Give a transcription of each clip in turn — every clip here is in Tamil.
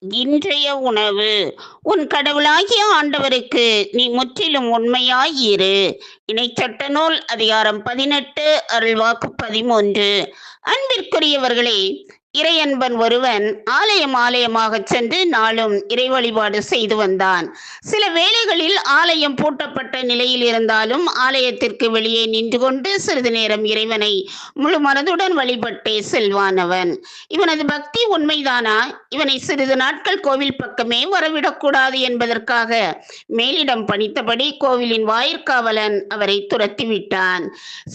இன்றைய உணவு. உன் கடவுளாகிய ஆண்டவருக்கு நீ முற்றிலும் உண்மையாயிரு. இணைச்சட்ட நூல் அதிகாரம் பதினெட்டு அருள்வாக்கு பதிமூன்று. அன்பிற்குரியவர்களே இறையன்பன் ஒருவன் ஆலயம் ஆலயமாக சென்று நாளும் இறை வழிபாடு செய்து வந்தான். சில வேளைகளில் ஆலயம் பூட்டப்பட்ட நிலையில் இருந்தாலும் ஆலயத்திற்கு வெளியே நின்று கொண்டு சிறிது நேரம் இறைவனை முழு மனதுடன் வழிபட்டே செல்வான் அவன். இவனது பக்தி உண்மைதானா? இவனை சிறிது நாட்கள் கோவில் பக்கமே வரவிடக்கூடாது என்பதற்காக மேலிடம் பணித்தபடி கோவிலின் வாயிற்காவலன் அவரை துரத்தி விட்டான்.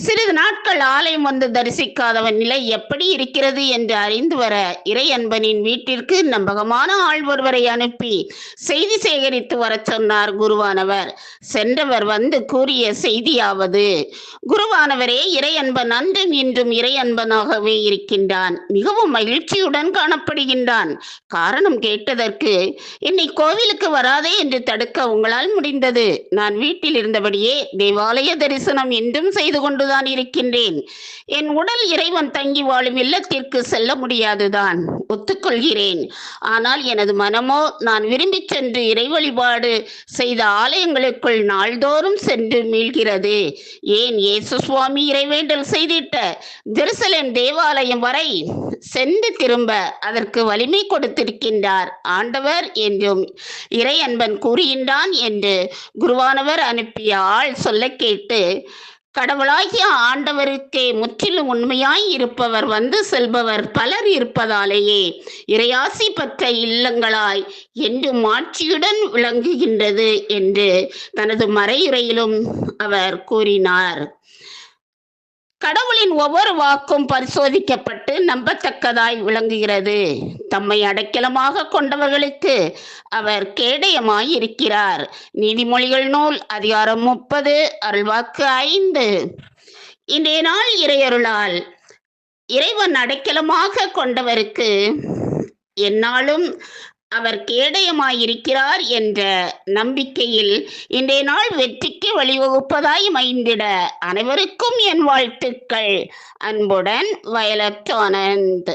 சிறிது நாட்கள் ஆலயம் வந்து தரிசிக்காதவன் நிலை எப்படி இருக்கிறது என்று அறிந்து வர இறை அன்பனின் வீட்டிற்கு நம்பகமான ஆள் ஒருவரை அனுப்பி செய்தி சேகரித்து வர சொன்னார் குருவானவர். சென்றவர் வந்து கூறிய செய்தியாவது குருவானவரே இறை அன்பன் அன்றும் இன்றும் இறை அன்பனாகவே இருக்கின்றான். மிகவும் மகிழ்ச்சியுடன் காணப்படுகின்றான். காரணம் கேட்டதற்கு என்னை கோவிலுக்கு வராதே என்று தடுக்க உங்களால் முடிந்தது. நான் வீட்டில் இருந்தபடியே தேவாலய தரிசனம் இன்றும் செய்து கொண்டுதான் இருக்கின்றேன். என் உடல் இறைவன் தங்கி வாழும் இல்லத்திற்கு செல்ல முடியாதுதான். ஒத்துக்கொள்கிறேன். ஆனால் எனது மனமோ நான் விரும்பி சென்று இறை வழிபாடு செய்த ஆலயங்களுக்குள் நாள்தோறும் சென்று மீள்கிறது. ஏன் இயேசு சுவாமி இறைவேண்டல் செய்திட்ட ஜெருசலேம் தேவாலயம் வரை சென்று திரும்ப அதற்கு வலிமை கொடுத்திருக்கின்றார். ஆண்டவர் என்றும் இறை அன்பன் கூறுகின்றான் என்று குருவானவர் அனுப்பிய ஆள் சொல்ல கேட்டு கடவுளாகிய ஆண்டவருக்கே முற்றிலும் உண்மையாய் இருப்பவர் வந்து செல்பவர் பலர் இருப்பதாலேயே இறையாசி பெற்ற இல்லங்களாய் என்று மாட்சியுடன் விளங்குகின்றது என்று தனது மறையுறையிலும் அவர் கூறினார். கடவுளின் ஒவ்வொரு வாக்கும் பரிசோதிக்கப்பட்டு நம்பத்தக்கதாய் விளங்குகிறது. தம்மை அடைக்கலமாக கொண்டவர்களுக்கு அவர் கேடயமாய் இருக்கிறார் நீதிமொழிகள் நூல் அதிகாரம் முப்பது அருள்வாக்கு ஐந்து. இன்றைய நாள் இறையருளால் இறைவன் அடைக்கலமாக கொண்டவருக்கு என்னாலும் அவர் கேடயமாயிருக்கிறார் என்ற நம்பிக்கையில் இன்றைய நாள் வெற்றிக்கு வழிவகுப்பதாய் மைந்திட அனைவருக்கும் என் வாழ்த்துக்கள். அன்புடன் வயலட் ஆனந்த்.